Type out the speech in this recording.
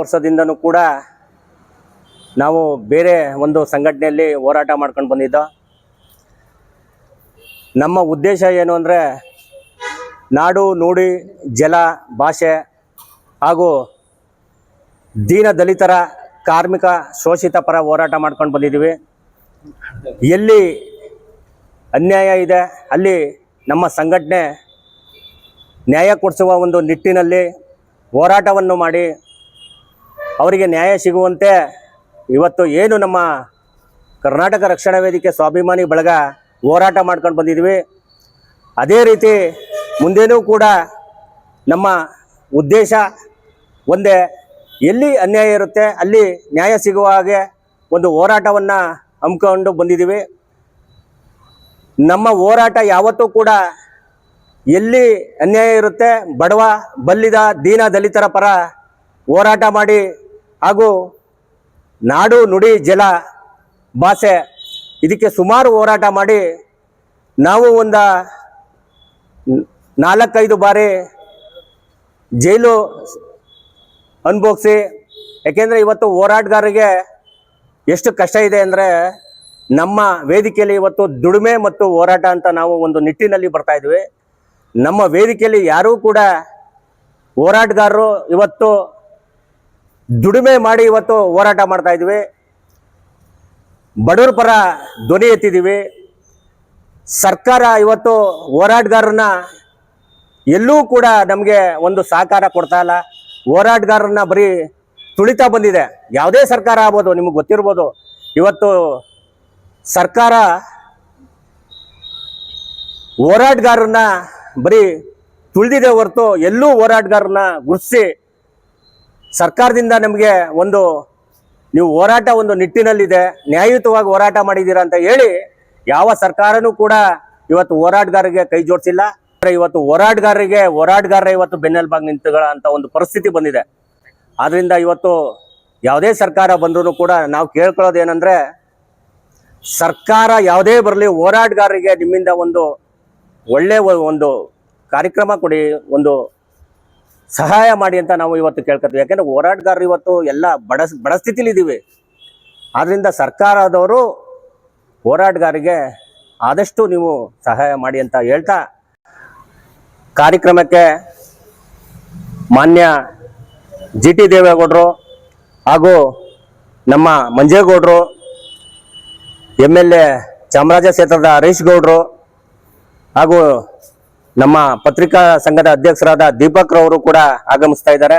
ವರ್ಷದಿಂದನೂ ಕೂಡ ನಾವು ಬೇರೆ ಒಂದು ಸಂಘಟನೆಯಲ್ಲಿ ಹೋರಾಟ ಮಾಡ್ಕೊಂಡು ಬಂದಿದ್ದೋ. ನಮ್ಮ ಉದ್ದೇಶ ಏನು ಅಂದರೆ ನಾಡು ನುಡಿ ಜಲ ಭಾಷೆ ಹಾಗೂ ದೀನ ದಲಿತರ ಕಾರ್ಮಿಕ ಶೋಷಿತ ಪರ ಹೋರಾಟ ಮಾಡ್ಕೊಂಡು ಬಂದಿದ್ದೀವಿ. ಎಲ್ಲಿ ಅನ್ಯಾಯ ಇದೆ, ಅಲ್ಲಿ ನಮ್ಮ ಸಂಘಟನೆ ನ್ಯಾಯ ಕೊಡಿಸುವ ಒಂದು ನಿಟ್ಟಿನಲ್ಲಿ ಹೋರಾಟವನ್ನು ಮಾಡಿ ಅವರಿಗೆ ನ್ಯಾಯ ಸಿಗುವಂತೆ ಇವತ್ತು ಏನು ನಮ್ಮ ಕರ್ನಾಟಕ ರಕ್ಷಣಾ ವೇದಿಕೆ ಸ್ವಾಭಿಮಾನಿ ಬಳಗ ಹೋರಾಟ ಮಾಡ್ಕೊಂಡು ಬಂದಿದ್ವಿ. ಅದೇ ರೀತಿ ಮುಂದೇನೂ ಕೂಡ ನಮ್ಮ ಉದ್ದೇಶ ಒಂದೇ, ಎಲ್ಲಿ ಅನ್ಯಾಯ ಇರುತ್ತೆ ಅಲ್ಲಿ ನ್ಯಾಯ ಸಿಗುವ ಹಾಗೆ ಒಂದು ಹೋರಾಟವನ್ನು ಹಮ್ಮಿಕೊಂಡು ಬಂದಿದ್ದೀವಿ. ನಮ್ಮ ಹೋರಾಟ ಯಾವತ್ತೂ ಕೂಡ ಎಲ್ಲಿ ಅನ್ಯಾಯ ಇರುತ್ತೆ, ಬಡವ, ಬಲ್ಲಿದ, ದೀನ ದಲಿತರ ಪರ ಹೋರಾಟ ಮಾಡಿ ಹಾಗೂ ನಾಡು ನುಡಿ ಜಲ ಭಾಷೆ ಇದಕ್ಕೆ ಸುಮಾರು ಹೋರಾಟ ಮಾಡಿ ನಾವು ಒಂದು ನಾಲ್ಕೈದು ಬಾರಿ ಜೈಲು ಅನುಭವಿಸಿ, ಯಾಕೆಂದರೆ ಇವತ್ತು ಹೋರಾಟಗಾರರಿಗೆ ಎಷ್ಟು ಕಷ್ಟ ಇದೆ ಅಂದರೆ ನಮ್ಮ ವೇದಿಕೆಯಲ್ಲಿ ಇವತ್ತು ದುಡಿಮೆ ಮತ್ತು ಹೋರಾಟ ಅಂತ ನಾವು ಒಂದು ನಿಟ್ಟಿನಲ್ಲಿ ಬರ್ತಾ ಇದ್ವಿ. ನಮ್ಮ ವೇದಿಕೆಯಲ್ಲಿ ಯಾರೂ ಕೂಡ ಹೋರಾಟಗಾರರು ಇವತ್ತು ದುಡಿಮೆ ಮಾಡಿ ಇವತ್ತು ಹೋರಾಟ ಮಾಡ್ತಾ ಇದ್ವಿ ಬಡವರ ಪರ ಧ್ವನಿ ಎತ್ತಿದ್ದೀವಿ. ಸರ್ಕಾರ ಇವತ್ತು ಹೋರಾಟಗಾರರನ್ನ ಎಲ್ಲೂ ಕೂಡ ನಮಗೆ ಒಂದು ಸಹಕಾರ ಕೊಡ್ತಾ ಇಲ್ಲ. ಹೋರಾಟಗಾರರನ್ನ ಬರೀ ತುಳಿತಾ ಬಂದಿದೆ. ಯಾವುದೇ ಸರ್ಕಾರ ಆಗ್ಬೋದು, ನಿಮಗೆ ಗೊತ್ತಿರ್ಬೋದು. ಇವತ್ತು ಸರ್ಕಾರ ಹೋರಾಟಗಾರರನ್ನ ಬರೀ ತುಳಿದಿದೆ ಹೊರತು ಎಲ್ಲೂ ಹೋರಾಟಗಾರರನ್ನ ಗುರುತಿಸಿ ಸರ್ಕಾರದಿಂದ ನಮಗೆ ಒಂದು ನೀವು ಹೋರಾಟ ಒಂದು ನಿಟ್ಟಿನಲ್ಲಿದೆ, ನ್ಯಾಯಯುತವಾಗಿ ಹೋರಾಟ ಮಾಡಿದ್ದೀರಾ ಅಂತ ಹೇಳಿ ಯಾವ ಸರ್ಕಾರನೂ ಕೂಡ ಇವತ್ತು ಹೋರಾಟಗಾರರಿಗೆ ಕೈ ಜೋಡಿಸಿಲ್ಲ. ಇವತ್ತು ಹೋರಾಟಗಾರರಿಗೆ, ಹೋರಾಟಗಾರರ ಇವತ್ತು ಬೆನ್ನೆಲುಬಾಗಿ ನಿಂತುಗಳ ಅಂತ ಒಂದು ಪರಿಸ್ಥಿತಿ ಬಂದಿದೆ. ಆದ್ರಿಂದ ಇವತ್ತು ಯಾವುದೇ ಸರ್ಕಾರ ಬಂದರೂ ಕೂಡ ನಾವು ಕೇಳ್ಕೊಳ್ಳೋದು ಏನಂದ್ರೆ, ಸರ್ಕಾರ ಯಾವುದೇ ಬರಲಿ ಹೋರಾಟಗಾರರಿಗೆ ನಿಮ್ಮಿಂದ ಒಂದು ಒಳ್ಳೆ ಒಂದು ಕಾರ್ಯಕ್ರಮ ಕೊಡಿ, ಒಂದು ಸಹಾಯ ಮಾಡಿ ಅಂತ ನಾವು ಇವತ್ತು ಕೇಳ್ಕೊತೀವಿ ಯಾಕೆಂದ್ರೆ ಹೋರಾಟಗಾರರು ಇವತ್ತು ಎಲ್ಲ ಬಡ ಬಡ ಸ್ಥಿತಿಲಿ ಇದ್ದೀವಿ ಆದ್ರಿಂದ ಸರ್ಕಾರದವರು ಹೋರಾಟಗಾರಿಗೆ ಆದಷ್ಟು ನೀವು ಸಹಾಯ ಮಾಡಿ ಅಂತ ಹೇಳ್ತಾ ಕಾರ್ಯಕ್ರಮಕ್ಕೆ ಮಾನ್ಯ ಜಿ ಟಿ ದೇವೇಗೌಡರು ಹಾಗೂ ನಮ್ಮ ಮಂಜೇಗೌಡರು, ಎಂ ಎಲ್ ಎ ಚಾಮರಾಜ ಕ್ಷೇತ್ರದ ಹರೀಶ್ ಗೌಡ್ರು ಹಾಗೂ ನಮ್ಮ ಪತ್ರಿಕಾ ಸಂಘದ ಅಧ್ಯಕ್ಷರಾದ ದೀಪಕ್ ರವರು ಕೂಡ ಆಗಮಿಸ್ತಾ ಇದ್ದಾರೆ.